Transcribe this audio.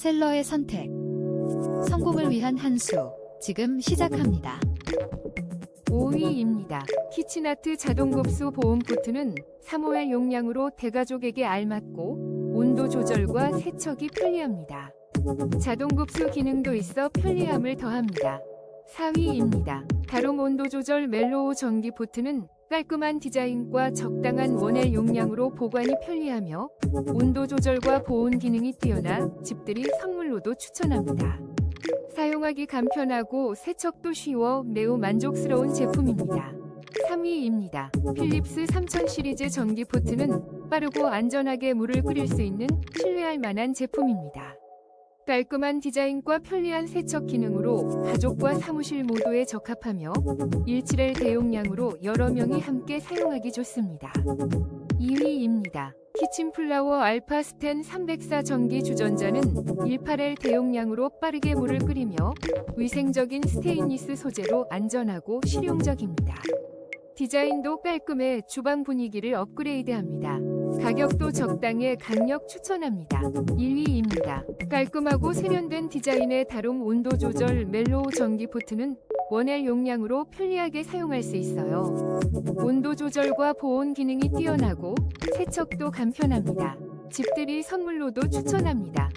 셀러의 선택. 성공을 위한 한 수. 지금 시작합니다. 5위입니다. 키치나트 자동급수 보온 포트는 3호의 용량으로 대가족에게 알맞고 온도 조절과 세척이 편리합니다. 자동급수 기능도 있어 편리함을 더합니다. 4위입니다. 다롱 온도 조절 멜로우 전기 포트는 깔끔한 디자인과 적당한 원엘 용량으로 보관이 편리하며 온도 조절과 보온 기능이 뛰어나 집들이 선물로도 추천합니다. 사용하기 간편하고 세척도 쉬워 매우 만족스러운 제품입니다. 3위입니다. 필립스 3000 시리즈 전기 포트는 빠르고 안전하게 물을 끓일 수 있는 신뢰할 만한 제품입니다. 깔끔한 디자인과 편리한 세척 기능으로 가족과 사무실 모두에 적합하며 1.7L 대용량으로 여러 명이 함께 사용하기 좋습니다. 2위입니다. 키친플라워 알파 스텐 304 전기 주전자는 18L 대용량으로 빠르게 물을 끓이며 위생적인 스테인리스 소재로 안전하고 실용적입니다. 디자인도 깔끔해 주방 분위기를 업그레이드합니다. 가격도 적당해 강력 추천합니다. 1위입니다. 깔끔하고 세련된 디자인의 다롱 온도 조절 멜로우 전기 포트는 원엘 용량으로 편리하게 사용할 수 있어요. 온도 조절과 보온 기능이 뛰어나고 세척도 간편합니다. 집들이 선물로도 추천합니다.